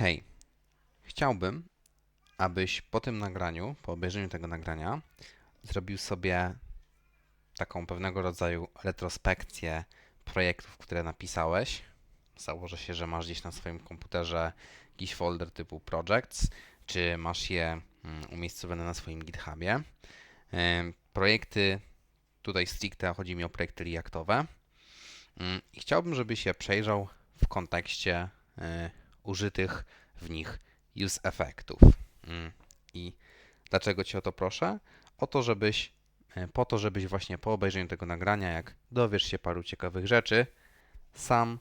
Hej, chciałbym, abyś po tym nagraniu, po obejrzeniu tego nagrania, zrobił sobie taką pewnego rodzaju retrospekcję projektów, które napisałeś. Założę się, że masz gdzieś na swoim komputerze jakiś folder typu projects, czy masz je mm, umiejscowione na swoim GitHubie. Projekty, tutaj stricte chodzi mi o projekty Reactowe. Mm, I chciałbym, żebyś je przejrzał w kontekście y, użytych w nich use efektów. Mm, I dlaczego Cię o to proszę? O to, żebyś, e, po to, żebyś właśnie po obejrzeniu tego nagrania, jak dowiesz się paru ciekawych rzeczy, sam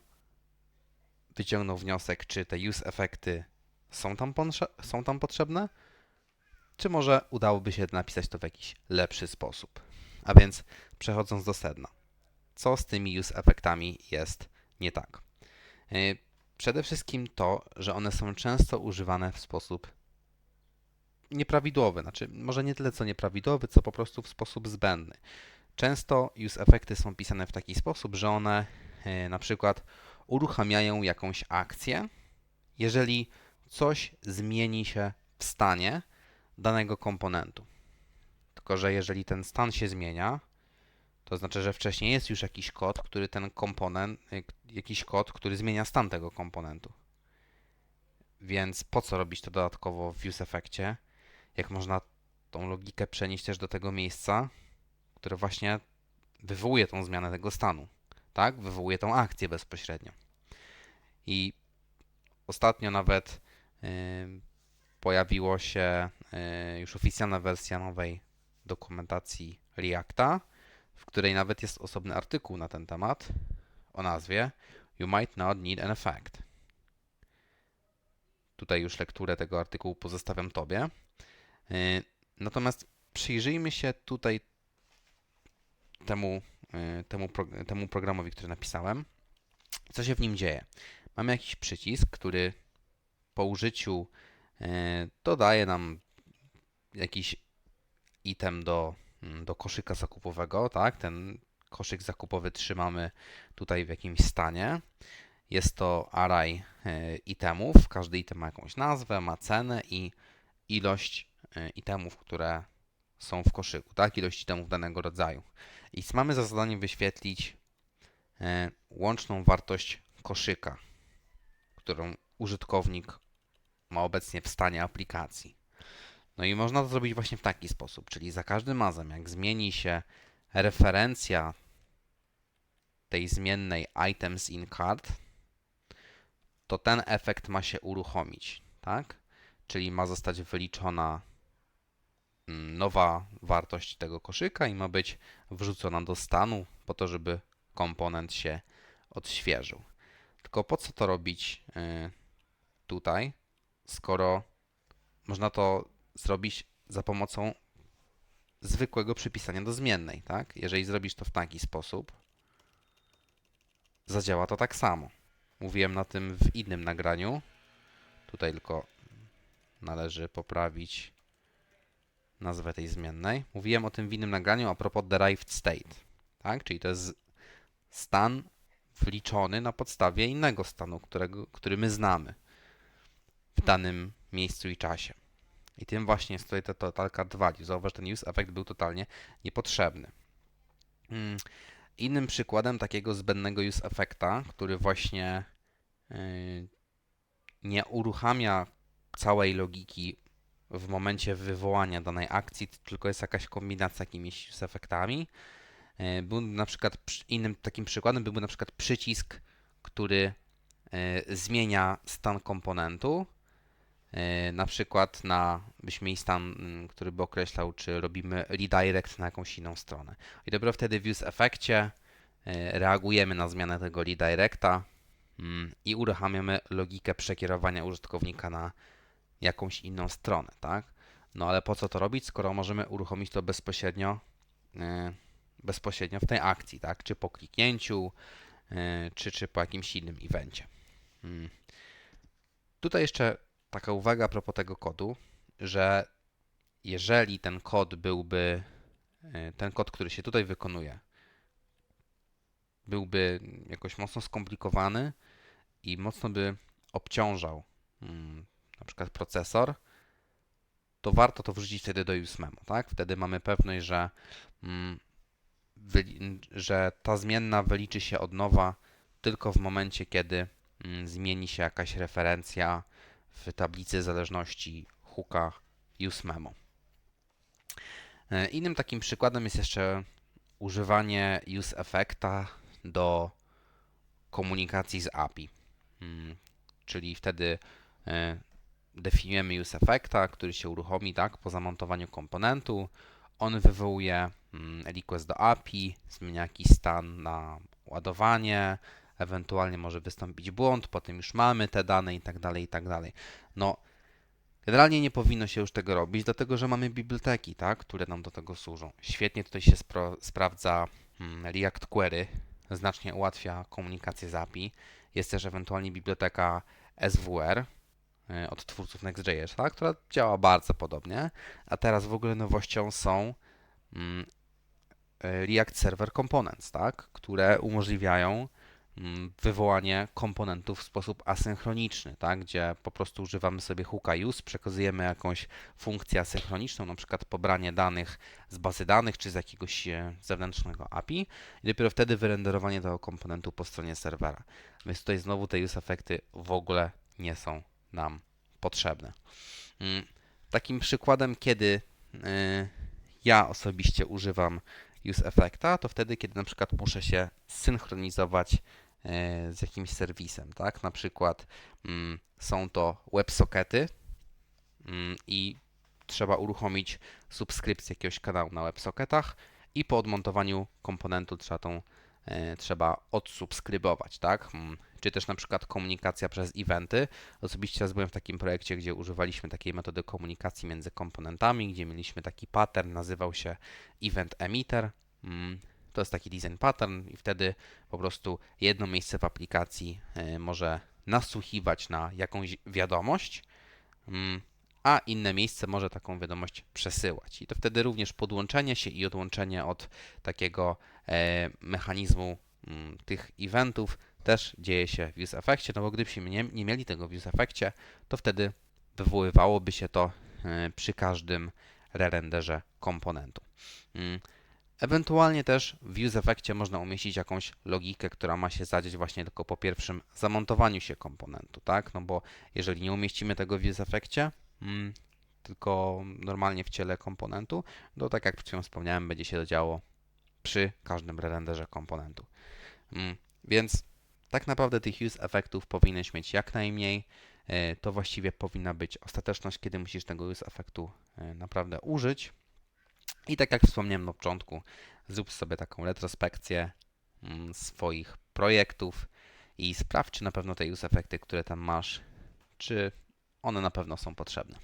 wyciągnął wniosek, czy te use efekty są tam, są tam potrzebne, czy może udałoby się napisać to w jakiś lepszy sposób. A więc przechodząc do sedna. Co z tymi use efektami jest nie tak? Przede wszystkim to, że one są często używane w sposób nieprawidłowy. Znaczy, może nie tyle co nieprawidłowy, co po prostu w sposób zbędny. Często use efekty są pisane w taki sposób, że one e, na przykład uruchamiają jakąś akcję, jeżeli coś zmieni się w stanie danego komponentu. Tylko, że jeżeli ten stan się zmienia, to znaczy, że wcześniej jest już jakiś kod, który ten komponent, jakiś kod, który zmienia stan tego komponentu. Więc po co robić to dodatkowo w efekcie, jak można tą logikę przenieść też do tego miejsca, które właśnie wywołuje tą zmianę tego stanu, tak? Wywołuje tą akcję bezpośrednio. I ostatnio nawet yy, pojawiło się yy, już oficjalna wersja nowej dokumentacji Reacta, w której nawet jest osobny artykuł na ten temat o nazwie You might not need an effect. Tutaj już lekturę tego artykułu pozostawiam Tobie. Yy, Natomiast przyjrzyjmy się tutaj temu, yy, temu, temu programowi, który napisałem. Co się w nim dzieje? Mamy jakiś przycisk, który po użyciu yy, dodaje nam jakiś item do, do koszyka zakupowego, tak? Ten koszyk zakupowy trzymamy tutaj w jakimś stanie. Jest to array e, itemów. Każdy item ma jakąś nazwę, ma cenę i ilość e, itemów, które są w koszyku, tak? Ilość itemów danego rodzaju. I mamy za zadanie wyświetlić e, łączną wartość koszyka, którą użytkownik ma obecnie w stanie aplikacji. No i można to zrobić właśnie w taki sposób, czyli za każdym razem, jak zmieni się referencja tej zmiennej items in cart, to ten efekt ma się uruchomić, tak? Czyli ma zostać wyliczona mm, nowa wartość tego koszyka i ma być wrzucona do stanu po to, żeby komponent się odświeżył. Tylko po co to robić y, tutaj, skoro można to zrobić za pomocą zwykłego przypisania do zmiennej, tak? Jeżeli zrobisz to w taki sposób, zadziała to tak samo. Mówiłem na tym w innym nagraniu. Tutaj tylko należy poprawić nazwę tej zmiennej. Mówiłem o tym w innym nagraniu a propos derived state, tak? Czyli to jest stan wliczony na podstawie innego stanu, którego, który my znamy w danym miejscu i czasie. I tym właśnie jest tutaj ta total card value. Zauważ, ten use effect był totalnie niepotrzebny. Mm, Innym przykładem takiego zbędnego use effecta, który właśnie yy, nie uruchamia całej logiki w momencie wywołania danej akcji, tylko jest jakaś kombinacja jakimiś use effectami. Yy, Był na przykład przy- innym takim przykładem byłby na przykład przycisk, który yy, zmienia stan komponentu. Yy, Na przykład na, mieli stan, mm, który by określał, czy robimy redirect na jakąś inną stronę. I dopiero wtedy w use efekcie yy, reagujemy na zmianę tego redirecta mm, i uruchamiamy logikę przekierowania użytkownika na jakąś inną stronę, tak? No ale po co to robić, skoro możemy uruchomić to bezpośrednio, yy, bezpośrednio w tej akcji, tak? Czy po kliknięciu, czy, czy po jakimś innym evencie. Mm. Tutaj jeszcze taka uwaga a propos tego kodu, że jeżeli ten kod byłby, y, ten kod, który się tutaj wykonuje, byłby jakoś mocno skomplikowany i mocno by obciążał mm, na przykład procesor, to warto to wrzucić wtedy do useMemo, tak? Wtedy mamy pewność, że, mm, że ta zmienna wyliczy się od nowa tylko w momencie, kiedy mm, zmieni się jakaś referencja w tablicy zależności hooka useMemo. E, Innym takim przykładem jest jeszcze używanie useEffecta do komunikacji z API. Mm, Czyli wtedy e, definiujemy useEffecta, który się uruchomi tak, po zamontowaniu komponentu. On wywołuje mm, request do API, zmienia jakiś stan na ładowanie, ewentualnie może wystąpić błąd, potem już mamy te dane i tak dalej, i tak dalej. No, generalnie nie powinno się już tego robić, dlatego że mamy biblioteki, tak, które nam do tego służą. Świetnie tutaj się spro- sprawdza mm, React Query, znacznie ułatwia komunikację z API. Jest też ewentualnie biblioteka SWR y, od twórców Next.js, tak, która działa bardzo podobnie. A teraz w ogóle nowością są mm, y, React Server Components, tak, które umożliwiają wywołanie komponentów w sposób asynchroniczny, tak, gdzie po prostu używamy sobie hooka use, przekazujemy jakąś funkcję asynchroniczną, na przykład pobranie danych z bazy danych czy z jakiegoś e, zewnętrznego API i dopiero wtedy wyrenderowanie tego komponentu po stronie serwera. Więc tutaj znowu te use efekty w ogóle nie są nam potrzebne. Mm, Takim przykładem, kiedy y, ja osobiście używam use effecta, to wtedy, kiedy na przykład muszę się synchronizować z jakimś serwisem, tak? Na przykład mm, są to WebSockety mm, i trzeba uruchomić subskrypcję jakiegoś kanału na WebSocketach i po odmontowaniu komponentu trzeba tą e, trzeba odsubskrybować, tak? Mm, Czy też na przykład komunikacja przez eventy. Osobiście raz byłem w takim projekcie, gdzie używaliśmy takiej metody komunikacji między komponentami, gdzie mieliśmy taki pattern, nazywał się event emitter. Mm, To jest taki design pattern i wtedy po prostu jedno miejsce w aplikacji e, może nasłuchiwać na jakąś wiadomość, mm, a inne miejsce może taką wiadomość przesyłać. I to wtedy również podłączenie się i odłączenie od takiego e, mechanizmu mm, tych eventów też dzieje się w useEffectie, no bo gdybyśmy nie, nie mieli tego w useEffectie, to wtedy wywoływałoby się to e, przy każdym rerenderze komponentu. Ewentualnie też w useEffectie można umieścić jakąś logikę, która ma się zadzieć właśnie tylko po pierwszym zamontowaniu się komponentu, tak? No bo jeżeli nie umieścimy tego w useEffectie, mm, tylko normalnie w ciele komponentu, to tak jak przed wspomniałem, będzie się to działo przy każdym renderze komponentu. Mm, Więc tak naprawdę tych use efektów powinieneś mieć jak najmniej. E, To właściwie powinna być ostateczność, kiedy musisz tego use efektu e, naprawdę użyć. I tak jak wspomniałem na początku, zrób sobie taką retrospekcję mm, swoich projektów i sprawdź, czy na pewno te use efekty, które tam masz, czy one na pewno są potrzebne.